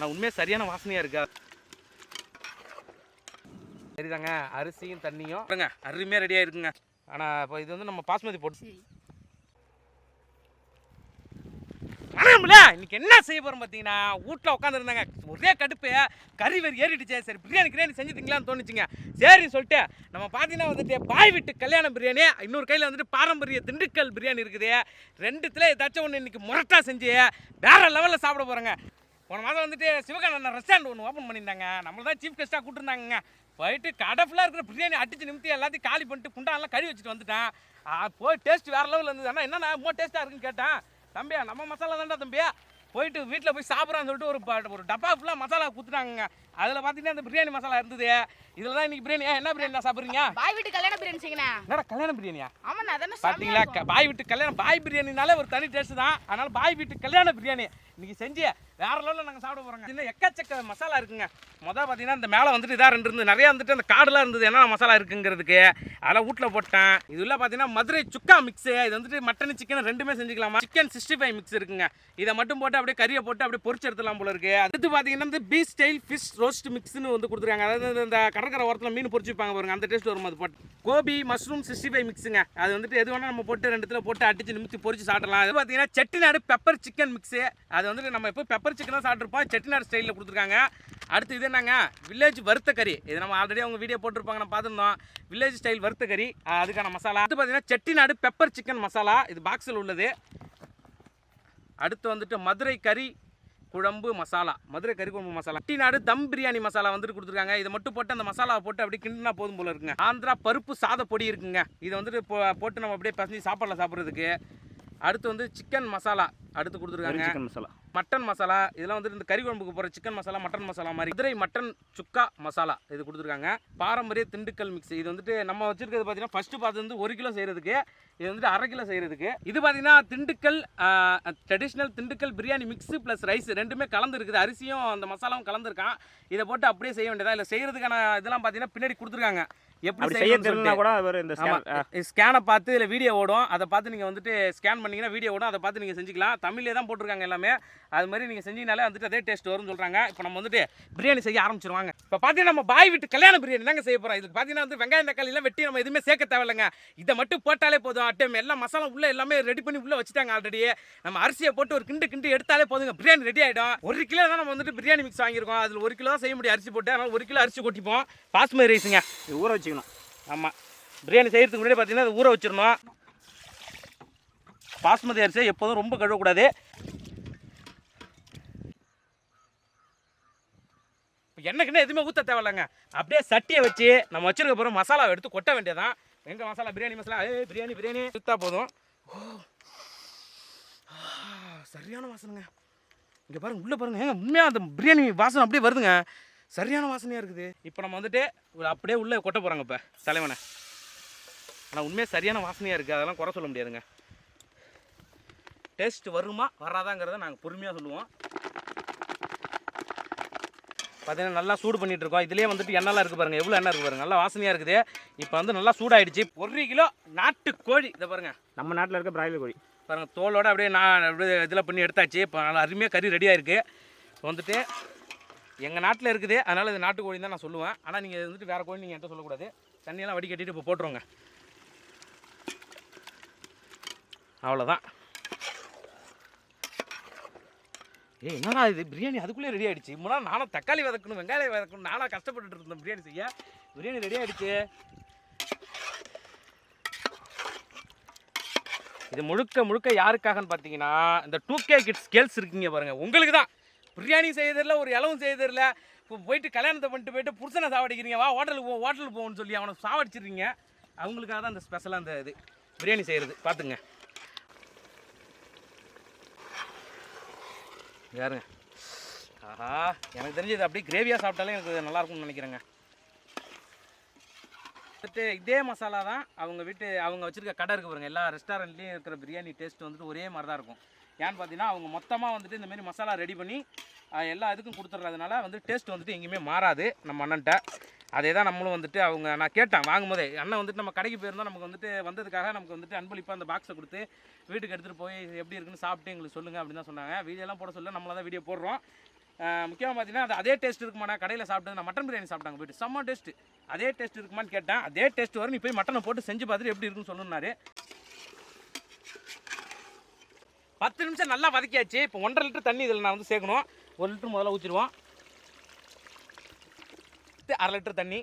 ஆனால் உண்மையாக சரியான வாசனையாக இருக்கா? சரிதாங்க. அரிசியும் தண்ணியும். பாருங்க அருமையாக ரெடியாக இருக்குங்க ஆனால் இப்போ இது வந்து நம்ம பாஸ்மதி போட்டு வணக்கம்ல. இன்னைக்கு என்ன செய்ய போறோம் பார்த்தீங்கன்னா வீட்டில் உட்காந்துருந்தாங்க ஒரே கடுப்பு. கறி வெறி ஏறிடுச்சே. சரி பிரியாணி கிரியாணி செஞ்சுட்டீங்களான்னு தோணுச்சுங்க. சரி சொல்லிட்டு நம்ம பார்த்தீங்கன்னா வந்துட்டு பாய் வீட்டு கல்யாண பிரியாணி இன்னொரு கையில் வந்துட்டு பாரம்பரிய திண்டுக்கல் பிரியாணி இருக்குது. ரெண்டுத்துல ஏதாச்சும் ஒன்று இன்னைக்கு முரட்டா செஞ்சு வேற லெவலில் சாப்பிட போகிறோங்க போன மாதம் வந்துட்டு சிவகானந்த ரெஸ்டாரண்ட் ஒன்று ஓப்பன் பண்ணியிருந்தாங்க. நம்மள தான் சீஃப் கெஸ்ட்டாக கூப்பிட்டுருந்தாங்க போயிட்டு கடை ஃபுல்லாக இருக்கிற பிரியாணி அடிச்சு நிமித்தி எல்லாத்தையும் காலி பண்ணிட்டு குண்டாலாம் கறி வச்சுட்டு வந்துட்டேன். போய் டேஸ்ட் வேற லெவலில் இருந்தது. அண்ணா என்னண்ணா ரொம்ப டேஸ்ட்டாக இருக்குன்னு கேட்டேன். தம்பியா நம்ம மசாலா தான்டா தம்பியா போயிட்டு வீட்டில் போய் சாப்பிட்றான்னு சொல்லிட்டு ஒரு ஒரு டப்பா ஃபுல்லாக மசாலா குத்துட்டாங்க அதில் பார்த்தீங்கன்னா அந்த பிரியாணி மசாலா இருந்தது. இதில் தான் இன்னைக்கு பிரியாணி. என்ன பிரியாணி சாப்பிட்றீங்க? பாய் வீட்டு கல்யாண பிரியாணி செய்யணா என்னடா கல்யாண பிரியாணியா? ஆமாண்ணா அதானே பார்த்தீங்களா பாய் வீட்டு கல்யாணம் பாய் பிரியாணினாலே ஒரு தனி டேஸ்ட் தான். அதனால பாய் வீட்டு கல்யாண பிரியாணி. இன்னைக்கு செஞ்சு வேற லெவலில் நாங்கள் சாப்பிட போகிறோங்க இன்னும் எக்கச்சக்க மசாலா இருக்குங்க. மொதல் பார்த்தீங்கன்னா இந்த மேலே வந்துட்டு இதாக ரெண்டு இருந்து நிறையா வந்துட்டு அந்த காடுலாம் இருந்தது. என்ன மசாலா இருக்குங்கிறதுக்கு. அதெல்லாம் வீட்டில் போட்டேன். இதுல பார்த்தீங்கன்னா மதுரை சுக்கா மிக்ஸு இது வந்துட்டு மட்டன் சிக்கன் ரெண்டுமே செஞ்சுக்கலாமா? சிக்கன் சிக்ஸ்டி ஃபைவ் மிக்ஸ் இருக்குங்க. இதை மட்டும் போட்டு அப்படியே கறியை போட்டு அப்படியே பொரிச்சு எடுத்துலாம் போல இருக்கு. அடுத்து பார்த்தீங்கன்னா வந்து பீ ஸ்டைல் ஃபிஷ் ரோஸ்ட் மிக்ஸ்னு வந்து கொடுத்துருக்காங்க. அதாவது இந்த கடற்கரை ஓரத்தில் மீன் பொரிச்சு வைப்பாங்க பாருங்க. அந்த டேஸ்ட் வரும். அது போட்டு கோபி மஷ்ரூம் சிக்ஸ்டி ஃபைவ் மிக்ஸுங்க அது வந்துட்டு எது வேணால் நம்ம போட்டு ரெண்டுத்தில் போட்டு அடிச்சு நிமித்தி பொரிச்சு சாப்பிடலாம். அது பார்த்தீங்கன்னா செட்டிநாடு பெப்பர் சிக்கன் மிக்ஸு அது வந்து நம்ம இப்போ பெப்பர் சிக்கன் தான் சாப்பிட்ருப்போம் செட்டிநாடு ஸ்டைலில் கொடுத்துருக்காங்க. அடுத்து இது என்னங்க? வில்லேஜ் வறுத்த கறி இது நம்ம ஆல்ரெடி அவங்க வீடியோ போட்டிருப்பாங்க நம்ம பார்த்துருந்தோம். வில்லேஜ் ஸ்டைல் வறுத்த கறி அதுக்கான மசாலா. அடுத்து பார்த்தீங்கன்னா செட்டிநாடு பெப்பர் சிக்கன் மசாலா. இது பாக்ஸில் உள்ளது. அடுத்து வந்துட்டு மதுரை கறி குழம்பு மசாலா. மதுரை கறி குழம்பு மசாலா. செட்டிநாடு தம் பிரியாணி மசாலா வந்துட்டு கொடுத்துருக்காங்க. இதை மட்டும் போட்டு அந்த மசாலாவை போட்டு அப்படியே கிண்டினா போதும் போல இருக்குங்க. ஆந்திரா பருப்பு சாத பொடி இருக்குங்க. இதை வந்துட்டு போ- போட்டு நம்ம அப்படியே பசஞ்சு சாப்பாடில் சாப்பிட்றதுக்கு. அடுத்து வந்து சிக்கன் மசாலா அடுத்து கொடுத்துருக்காங்க. சிக்கன் மசாலா மட்டன் மசாலா இதெல்லாம் வந்துட்டு இந்த கறி குழம்புக்கு போகிற சிக்கன் மசாலா மட்டன் மசாலா மாதிரி. மதுரை மட்டன் சுக்கா மசாலா இது கொடுத்துருக்காங்க. பாரம்பரிய திண்டுக்கல் மிக்ஸ் இது வந்துட்டு நம்ம வச்சிருக்கிறது பார்த்தீங்கன்னா ஃபஸ்ட்டு பார்த்து வந்து ஒரு கிலோ செய்கிறதுக்கு இது வந்துட்டு அரை கிலோ செய்கிறதுக்கு இது பார்த்தீங்கன்னா Dindigul traditional Dindigul biryani mix plus rice ரெண்டுமே கலந்து இருக்குது அரிசியும் அந்த மசாலாவும் கலந்துருக்கான். இதை போட்டு அப்படியே செய்ய வேண்டியதா? இல்லை செய்கிறதுக்கான இதெல்லாம் பார்த்தீங்கன்னா பின்னாடி கொடுத்துருக்காங்க. எப்படி செய்ய தெரியலனா. கூட அவர் இந்த ஸ்கேனை பார்த்து இதில் வீடியோ ஓடும். அதை பார்த்து நீங்கள் வந்துட்டு ஸ்கேன் பண்ணீங்கன்னா வீடியோ ஓடும். அதை பார்த்து நீங்கள் செஞ்சுக்கலாம். தமிழ்லே தான் போட்டிருக்காங்க எல்லாமே. அது மாதிரி நீங்கள் செஞ்சீங்கனாலே வந்துட்டு அதே டேஸ்ட் வரும்னு சொல்கிறாங்க இப்போ நம்ம வந்துட்டு பிரியாணி செய்ய ஆரம்பிச்சிருவாங்க. இப்போ பார்த்தீங்கன்னா நம்ம பாய் வீட்டு கல்யாண பிரியாணி தாங்க செய்ய போகிறோம் இதுக்கு பார்த்தீங்கன்னா வந்து வெங்காயம் தக்காளிலாம் வெட்டி நம்ம எதுவுமே சேர்க்க தேவையில்லைங்க. இதை மட்டும் போட்டாலே போதும். அட்டம் எல்லாம் மசாலா உள்ள எல்லாமே ரெடி பண்ணி உள்ளே வச்சுட்டாங்க ஆல்ரெடி நம்ம அரிசியை போட்டு ஒரு கிண்டு கிண்டு எடுத்தாலே போதுங்க. பிரியாணி ரெடி ஆகிடும் ஒரு கிலோ தான் நம்ம வந்துட்டு பிரியாணி மிக்ஸ் வாங்கியிருக்கோம். அதில் ஒரு கிலோ தான் செய்ய முடியும். அரிசி போட்டு அதனால் ஒரு கிலோ அரிசி கொட்டிப்போம். பாஸ்மதி ரைஸுங்க ஊற வச்சுக்கணும் ஆமாம் பிரியாணி செய்கிறதுக்கு முன்னாடி பார்த்தீங்கன்னா அது ஊற வச்சிடணும். பாஸ்மதி அரிசியை எப்போதும் ரொம்ப கழுவக்கூடாது. இப்போ எண்ணெய்க்குன்னு எதுவுமே ஊற்ற தேவையில்லைங்க. அப்படியே சட்டியை வச்சு நம்ம வச்சிருக்க போகிற மசாலாவை எடுத்து கொட்ட வேண்டியதான் எங்கே மசாலா? பிரியாணி மசாலா? ஏ பிரியாணி பிரியாணி. சுத்தா போதும். ஓ. ஆ, சரியான வாசனைங்க. இங்கே பாருங்கள் உள்ளே பாருங்கள் ஏங்க உண்மையாக அந்த பிரியாணி வாசனை அப்படியே வருதுங்க. சரியான வாசனையாக இருக்குது. இப்போ நம்ம வந்துட்டு அப்படியே உள்ளே கொட்ட போகிறாங்க இப்போ தலைவனை. ஆனால் உண்மையாக சரியான வாசனையாக இருக்குது அதெல்லாம் குறை சொல்ல முடியாதுங்க. டேஸ்ட் வருமா வராதாங்கிறத நாங்கள் பொறுமையாக சொல்லுவோம். பார்த்தீங்கன்னா நல்லா சூடு பண்ணிட்டு இருக்கோம். இதுலேயே வந்துட்டு எண்ணெய்லாம் இருக்குது பாருங்க. எவ்வளோ எண்ணெய் இருக்குது பாருங்க. நல்லா வாசனையாக இருக்குது. இப்போ வந்து நல்லா சூடாயிடுச்சு. ஒரு கிலோ நாட்டு கோழி. இதை பாருங்க. நம்ம நாட்டில் இருக்க பிராய்லர் கோழி. பாருங்க தோலோட அப்படியே நான் அப்படியே இதில் பண்ணி எடுத்தாச்சு. இப்போ நல்லா அருமையாக கறி ரெடியாக இருக்குது வந்துட்டு எங்கள் நாட்டில் இருக்குது. அதனால் இது நாட்டு கோழி தான் நான் சொல்லுவேன். ஆனால் நீங்கள் வந்துட்டு வேறு கோழி நீங்கள் என்கிட்ட சொல்லக்கூடாது. தண்ணியெல்லாம் வடிகட்டிட்டு இப்போ போட்டுருவோங்க அவ்வளோதான் ஏய் என்னடா இது? பிரியாணி அதுக்குள்ளே ரெடி ஆகிடுச்சு முன்னாள் நானும் தக்காளி வதக்கணும் வெங்காயம் வதக்கணும். நானாக கஷ்டப்பட்டுட்டு இருந்தேன் பிரியாணி செய்ய. பிரியாணி ரெடி ஆகிடுச்சு இது முழுக்க முழுக்க யாருக்காகன்னு பார்த்தீங்கன்னா இந்த டூ கே கிட்ஸ் கேர்ள்ஸ் இருக்கீங்க பாருங்கள் உங்களுக்கு தான் பிரியாணி செய்யறதில்ல ஒரு இலவும் தெரியல இப்போ போயிட்டு கல்யாணத்தை பண்ணிட்டு போயிட்டு புருஷனை சாவடிக்கிறீங்க வா ஹோட்டலுக்கு போ ஹோட்டலுக்கு போகணும்னு சொல்லி அவனை சாவடிச்சிடுறீங்க. அவங்களுக்காக தான் அந்த ஸ்பெஷலாக அந்த இது பிரியாணி செய்கிறது பார்த்துங்க யாருங்க? ஆஹா எனக்கு தெரிஞ்சு இது அப்படியே கிரேவியாக சாப்பிட்டாலே எனக்கு நல்லா இருக்கும்னு நினைக்கிறேங்க. வந்துட்டு இதே மசாலா தான் அவங்க வீட்டு அவங்க வச்சுருக்க கடை இருக்கு பாருங்க எல்லா ரெஸ்டாரண்ட்லேயும் இருக்கிற பிரியாணி டேஸ்ட் வந்துட்டு ஒரே மாதிரி தான் இருக்கும். ஏன்னு பார்த்தீங்கன்னா அவங்க மொத்தமாக வந்துட்டு இந்தமாரி மசாலா ரெடி பண்ணி எல்லா இதுக்கும் கொடுத்துட்றதுனால வந்து டேஸ்ட் வந்துட்டு எங்கேயுமே மாறாது நம்ம அண்ணன்ட்ட. அதே தான் நம்மளும் வந்துட்டு அவங்க நான் கேட்டேன் வாங்கும்போதே அண்ணன் வந்துட்டு நம்ம கடைக்கு போயிருந்தோம் நமக்கு வந்துட்டு வந்ததுக்காக நமக்கு வந்துட்டு அன்பளிப்பாக அந்த பாக்ஸை கொடுத்து வீட்டுக்கு எடுத்துகிட்டு போய் எப்படி இருக்குன்னு சாப்பிட்டு எங்களுக்கு சொல்லுங்கள் அப்படின்னு தான் சொன்னாங்க. வீடியோலாம் போட சொல்ல நம்மளாக தான் வீடியோ போடுறோம். முக்கியமாக பார்த்தீங்கன்னா அது அதே டேஸ்ட் இருக்குமாண்ணா கடையில் சாப்பிட்டு நான் மட்டன் பிரியாணி சாப்பிட்டாங்க போயிட்டு செம்ம டேஸ்ட் அதே டேஸ்ட் இருக்குமான்னு கேட்டேன். அதே டேஸ்ட் வரும் நீ போய் மட்டனை போட்டு செஞ்சு பார்த்துட்டு எப்படி இருக்குன்னு சொல்லுன்னாரு. பத்து நிமிஷம் நல்லா வதக்கியாச்சு. இப்போ ஒன்றரை லிட்டர் தண்ணி இதில் நான் வந்து சேர்க்கணும். ஒரு லிட்டர் முதல்ல ஊற்றிடுவோம் அரை லிட்டர் தண்ணி.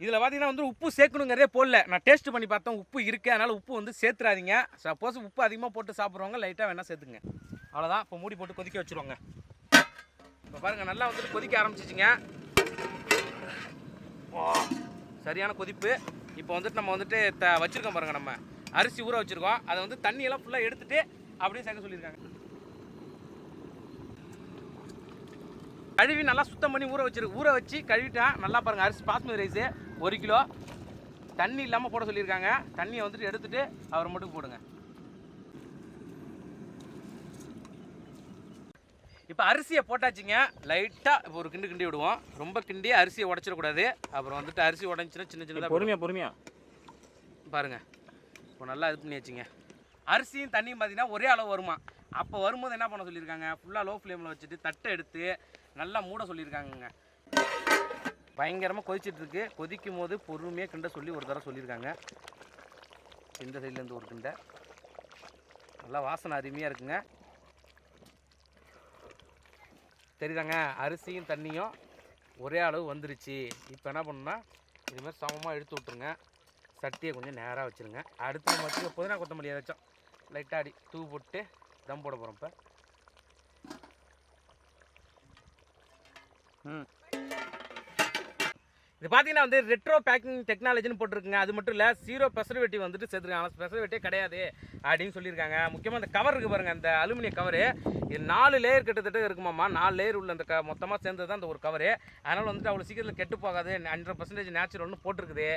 இதில் பார்த்தீங்கன்னா வந்து உப்பு சேர்க்கணுங்கிறதே போடல. நான் டேஸ்ட் பண்ணி பார்த்தேன் உப்பு இருக்குது அதனால் உப்பு வந்து சேர்த்துறாதீங்க. சப்போஸ் உப்பு அதிகமாக போட்டு சாப்பிட்றவங்க லைட்டாக வேணால் சேர்த்துங்க. அவ்வளோதான் இப்போ மூடி போட்டு கொதிக்க வச்சுருவாங்க. இப்போ பாருங்கள் நல்லா வந்துட்டு கொதிக்க ஆரம்பிச்சிச்சிங்க. சரியான கொதிப்பு. இப்போ வந்துட்டு நம்ம வந்துட்டு த வச்சுருக்கோம் பாருங்கள் நம்ம. அரிசி ஊற வச்சுருக்கோம். அதை வந்து தண்ணியெல்லாம் ஃபுல்லாக எடுத்துட்டு அப்படியே சேர்க்க சொல்லியிருக்காங்க. கழுவி நல்லா சுத்தம் பண்ணி ஊற வச்சிரு ஊற வச்சு கழுவிட்டேன் நல்லா பாருங்கள் அரிசி பாஸ்மதி ரைஸு ஒரு கிலோ. தண்ணி இல்லாமல் போட சொல்லியிருக்காங்க. தண்ணியை வந்துட்டு எடுத்துகிட்டு அவர் மட்டும் போடுங்க. இப்போ அரிசியை போட்டாச்சுங்க. லைட்டாக ஒரு கிண்டு கிண்டி விடுவோம். ரொம்ப கிண்டி அரிசியை உடச்சிடக்கூடாது. அப்புறம் வந்துட்டு அரிசி உடஞ்சின்னா சின்ன சின்னதாக பொறுமையா பொறுமையா? பாருங்க. இப்போ நல்லா இது பண்ணி வச்சுங்க அரிசியும் தண்ணியும் பார்த்தீங்கன்னா ஒரே அளவு வருமா? அப்போ வரும்போது என்ன பண்ண சொல்லியிருக்காங்க? ஃபுல்லாக லோ ஃப்ளேமில் வச்சுட்டு தட்டை எடுத்து நல்லா மூட சொல்லியிருக்காங்கங்க. பயங்கரமாக கொதிச்சிட்டு இருக்கு. கொதிக்கும் போது பொறுமையாக கிண்ட சொல்லி ஒரு தடவை சொல்லியிருக்காங்க. இந்த சைட்லேருந்து ஒரு கிண்டை. நல்லா வாசனை அருமையாக இருக்குங்க. தெரியுதாங்க? அரிசியும் தண்ணியும் ஒரே அளவு வந்துருச்சு. இப்போ என்ன பண்ணுன்னா இதுமாதிரி சமமாக எடுத்து விட்ருங்க சட்டியை கொஞ்சம் நேராக வச்சுருங்க. அடுத்து நம்ம புதினா கொத்தமல்லி ஏதாச்சும் லைட்டாக அடி தூ போட்டு தம் போட போகிறோம் இப்போ. ம். இது பார்த்தீங்கன்னா வந்து ரெட்ரோ பேக்கிங் டெக்னாலஜின்னு போட்டிருக்குங்க. அது மட்டும் இல்லை ஜீரோ பெசர்வேட்டிவ் வந்துட்டு சேர்த்துருக்காங்க ப்ரெசர்வேட்டிவ் கிடையாது அப்படின்னு சொல்லியிருக்காங்க. முக்கியமாக அந்த கவர் இருக்குது பாருங்கள் அந்த அலுமினிய கவரு இது நாலு லேயர் கிட்டத்தட்ட இருக்குமாம்மா நாலு லேயர் உள்ள அந்த க மொத்தமாக சேர்ந்தது தான் அந்த ஒரு கவரு அதனால் வந்துட்டு அவ்வளோ சீக்கிரத்தில் கெட்டு போகாது. ஹண்ட்ரட் பர்சன்டேஜ் நேச்சுரல்னு போட்டிருக்குது.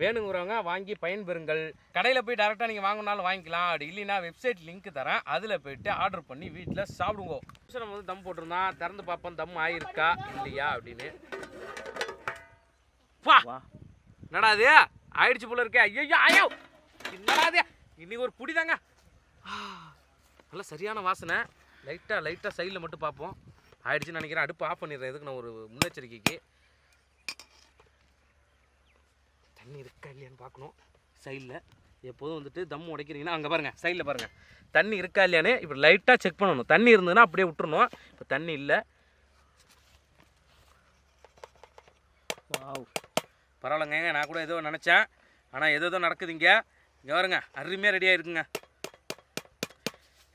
வேணுங்கிறவங்க வாங்கி பயன்பெறுங்கள். கடையில் போய் டேரெக்டாக நீங்கள் வாங்கினாலும் வாங்கிக்கலாம். அப்படி இல்லைன்னா வெப்சைட் லிங்க் தரேன். அதில் போயிட்டு ஆர்டர் பண்ணி வீட்டில் சாப்பிடுங்க. நம்ம வந்து தம் போட்டிருந்தோம் திறந்து பார்ப்போம் தம் ஆயிருக்கா? இல்லையா? அப்படின்னு. வா. என்னடா அது ஆயிடுச்சு போல இருக்கே. ஐயோ ஐயோ. என்னடா அது இன்னைக்கு ஒரு புடி தாங்க நல்ல சரியான வாசனை. லைட்டாக லைட்டாக சைடில் மட்டும் பார்ப்போம். ஆயிடுச்சுன்னு நினைக்கிறேன். அடுப்பு ஆஃப் பண்ணிடுறேன். எதுக்கு நான் ஒரு முன்னெச்சரிக்கைக்கு? தண்ணி இருக்கா இல்லையான்னு பார்க்கணும். சைடில் எப்போதும் வந்துட்டு தம் உடைக்கிறீங்கன்னா அங்கே பாருங்கள் சைடில் பாருங்கள் தண்ணி இருக்கா இல்லையான்னு இப்போ லைட்டாக செக் பண்ணணும். தண்ணி இருந்ததுன்னா அப்படியே விட்டுறணும். இப்போ தண்ணி இல்லை. வாவ் பரவாயில்லைங்க நான் கூட ஏதோ நினச்சேன். ஆனால் ஏதோ ஏதோ நடக்குது இங்கே இங்கே வருங்க அருமையாக ரெடியாக இருக்குங்க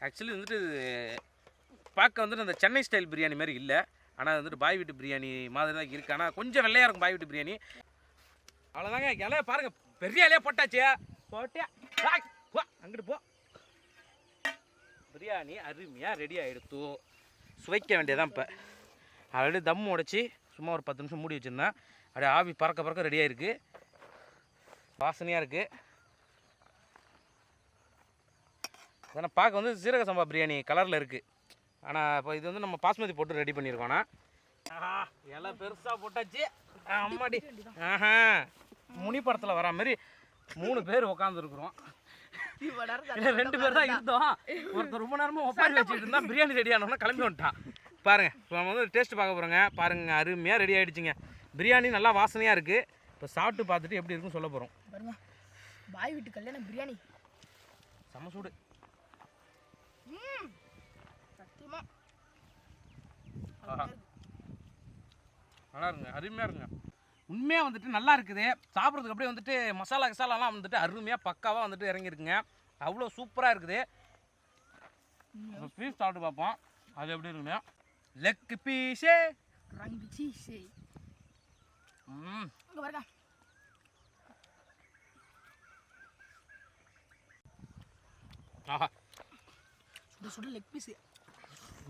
ஆக்சுவலி வந்துட்டு பார்க்க வந்துட்டு அந்த சென்னை ஸ்டைல் பிரியாணி மாதிரி இல்லை. ஆனால் வந்துட்டு பாய் வீட்டு பிரியாணி மாதிரி தான் இருக்குது ஆனால் கொஞ்சம் வெள்ளையாக இருக்கும் பாய் வீட்டு பிரியாணி. அவ்வளோதாங்க இலைய பாருங்கள் பெரிய இலையா போட்டாச்சு. போட்டே ஆய், வா அங்கிட்டு போ. பிரியாணி அருமையாக ரெடி ஆகிடுத்து சுவைக்க வேண்டியதான் இப்போ. ஆல்ரெடி தம் உடைச்சி சும்மா ஒரு பத்து நிமிஷம் மூடி வச்சுருந்தேன். அப்படியே ஆவி பறக்க பறக்க ரெடியாக இருக்குது வாசனையாக இருக்குது அதனால் பார்க்க வந்து சீரக சம்பா பிரியாணி கலரில் இருக்குது ஆனால் இப்போ இது வந்து நம்ம பாஸ்மதி போட்டு ரெடி பண்ணியிருக்கோண்ணா எல்லாம் பெருசாக போட்டாச்சு. அம்மாடி. ஆஹா முனி படத்தில் வர மாதிரி மூணு பேர் உட்காந்துருக்குறோம் ரெண்டு பேர் தான் இருந்தோம். ஒருத்தர் ரொம்ப நேரமாக ஒப்பாரி வச்சுட்டு இருந்தா பிரியாணி ரெடி ஆனோம்னா கிளம்பி வந்துட்டான். பாருங்கள் இப்போ நம்ம வந்து டேஸ்ட் பார்க்க போகிறோங்க பாருங்க அருமையாக ரெடி ஆகிடுச்சிங்க பிரியாணி நல்லா வாசனையாக இருக்குது இப்போ சாப்பிட்டு பார்த்துட்டு எப்படி இருக்குன்னு சொல்ல போகிறோம் பாய் வீட்டு கல்யாணம் பிரியாணி. செம்ம சூடு. நல்லா இருக்குங்க அருமையாக இருக்குங்க உண்மையாக வந்துட்டு நல்லா இருக்குது. சாப்பிட்றதுக்கு அப்படியே வந்துட்டு மசாலா கசாலாலாம் வந்துட்டு அருமையாக பக்காவாக வந்துட்டு இறங்கியிருக்குங்க. அவ்வளோ சூப்பராக இருக்குது. பீஸ் சாப்பிட்டு பார்ப்போம். அது எப்படி இருக்குங்க லெக் பீஸே ரங்கு சீஸு இங்க பாருங்க. ஆஹா. சுட சுட லெக் பீஸு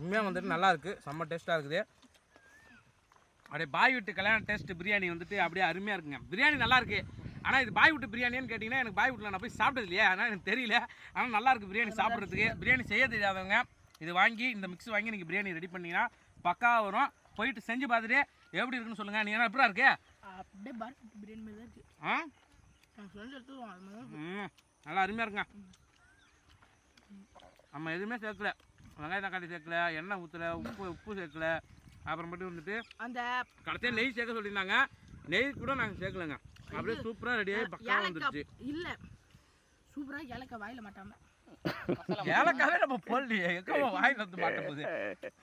உண்மையாக வந்துட்டு நல்லா இருக்குது செம்ம டேஸ்ட்டாக இருக்குது. அப்படியே பாய் வீட்டு கல்யாண டேஸ்ட் பிரியாணி வந்துட்டு அப்படியே அருமையாக இருக்குங்க. பிரியாணி நல்லா இருக்கு. ஆனால் இது பாய் வீட்டு பிரியாணின்னு கேட்டிங்கன்னா எனக்கு பாய் வீட்டில் நான் போய் சாப்பிட்டது இல்லையா. அதனால் எனக்கு தெரியல. ஆனால் நல்லா இருக்கு பிரியாணி சாப்பிட்றதுக்கு. பிரியாணி செய்ய தெரியாதவங்க இது வாங்கி இந்த மிக்ஸ் வாங்கி நீங்கள் பிரியாணி ரெடி பண்ணீங்கன்னா பக்காவாக வரும் போயிட்டு செஞ்சு பார்த்துட்டு எப்படி இருக்குன்னு சொல்லுங்கள் நீங்கள் எப்படி இருக்கு? அப்படியே வீட்டு பிரியாணி மாதிரி தான் இருக்கு. ஆ? நான் செஞ்சு எடுத்துருவோம் அது மாதிரி. ம் நல்லா அருமையாக இருக்குங்க. நம்ம எதுவுமே சேர்க்கல. வெங்காயம் தக்காளி சேர்க்கல எண்ணெய் ஊற்றல உப்பு உப்பு சேர்க்கல. அப்புறமேட்டு வந்துட்டு அந்த கடைசியாக நெய் சேர்க்க சொல்லியிருந்தாங்க. நெய் கூட நாங்கள் சேர்க்கலங்க. அப்படியே சூப்பராக ரெடியாகி பக்காவாக வந்துருச்சு. இல்ல. சூப்பரா ஏலக்காய் வாயில மாட்டாம. ஏலக்காவே நம்ம போடலையே. எக்கமா வாயில் வந்து மாட்ட போகுது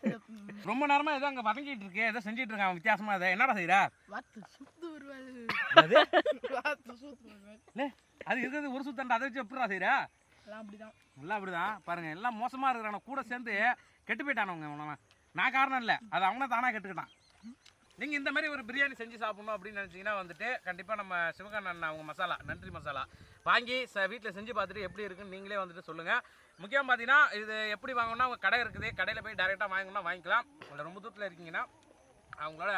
இந்த, ம், ரொம்ப நேரமா ஏதோ அங்கே வதங்கிட்டு இருக்கு ஏதோ செஞ்சிட்டு இருக்கான் வித்தியாசமா அதை என்னடா செய்யறா வாத்து சுத்து வருவாள் அது இருக்கிறது ஒரு சுத்தண்டா அதை வச்சு எப்படிடா செய்யறா எல்லாம் அப்படிதான். எல்லாம் அப்படிதான். பாருங்க எல்லாம் மோசமா இருக்கிறான கூட சேர்ந்து கெட்டு போயிட்டானவங்க அவனெல்லாம் நான் காரணம் இல்லை. அது அவனே தானா கெட்டுக்கிட்டான். நீங்கள் இந்த மாதிரி ஒரு பிரியாணி செஞ்சு சாப்பிட்ணும் அப்படின்னு நினச்சிங்கன்னா வந்துட்டு கண்டிப்பாக நம்ம சிவகண்ணன் அவங்க மசாலா நன்றி மசாலா வாங்கி ச வீட்டில் செஞ்சு பார்த்துட்டு எப்படி இருக்குன்னு நீங்களே வந்துட்டு சொல்லுங்கள் முக்கியம் பார்த்தீங்கன்னா இது எப்படி வாங்கணும்னா அவங்க கடை இருக்குது. கடையில் போய் டைரெக்டாக வாங்கணும்னா வாங்கிக்கலாம். இல்லை ரொம்ப தூரத்தில் இருக்கீங்கன்னா அவங்களோட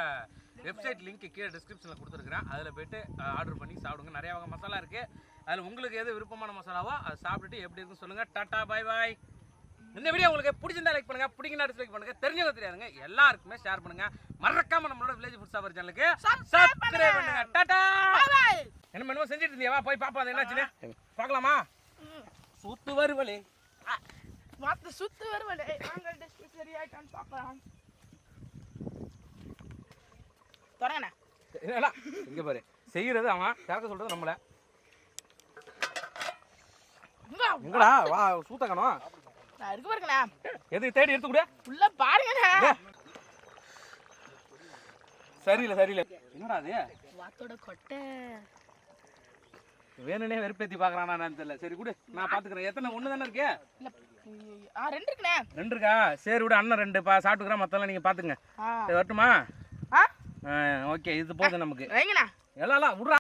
வெப்சைட் லிங்க் கீழே டிஸ்கிரிப்ஷனில் கொடுத்துருக்குறேன். அதில் போயிட்டு ஆர்டர் பண்ணி சாப்பிடுங்க. நிறையா வகை மசாலா இருக்குது அதில் உங்களுக்கு எது விருப்பமான மசாலாவோ அதை சாப்பிட்டுட்டு எப்படி இருக்குன்னு சொல்லுங்கள் டாட்டா பாய் பாய் இந்த வீடியோ உங்களுக்கு பிடிச்சிருந்தா லைக் பண்ணுங்க பிடிக்கனா டிஸ்லைக் பண்ணுங்க தெரிஞ்சவங்க தெரியாதுங்க எல்லாருக்குமே ஷேர் பண்ணுங்க. மறக்காம நம்மளோட வில்லேஜ் ஃபுட் சாப்பிட்ற சேனலுக்கு சப்ஸ்கிரைப் பண்ணுங்க. டாடா! என்ன பண்ணுவோ செஞ்சுட்டு இருந்தியா? வா போய் பாப்பா அது என்னாச்சுன்னு பார்க்கலாமா? சூத்து வருவலே. வாத்து சுத்து வருவாள் நாங்கள் டெஸ்ட் சரியாயிட்டான்னு பார்க்கலாம். தொடங்கண்ணா. என்னடா இங்க பாரு. செய்யறது அவன் திறக்க சொல்றது நம்மள. எங்கடா? வா சூத்தக்கணும் நான் இருக்கு பாருங்கண்ணா எது தேடி எடுத்து கூட. உள்ள பாருங்கண்ணா. சரியில்லை சரியில்லை. என்னடா அது வாத்தோட கொட்டை. வேணுனே வெறுப்பேத்தி பார்க்கறானா என்னன்னு தெரியல. சரி கொடு. நான் பாத்துக்கிறேன் எத்தனை? ஒண்ணு தானே இருக்கு? இல்ல ஆ ரெண்டு இருக்குண்ணே. ரெண்டு இருக்கா? சரி விடு. அண்ணன் ரெண்டு. பா சாப்பிட்டுக்கிறேன். மத்தெல்லாம் நீங்க பாத்துங்க வரட்டுமா? ஆ. ஓகே. இது போதும் நமக்கு. வைங்கண்ணா. எல்லாம் விட்றா.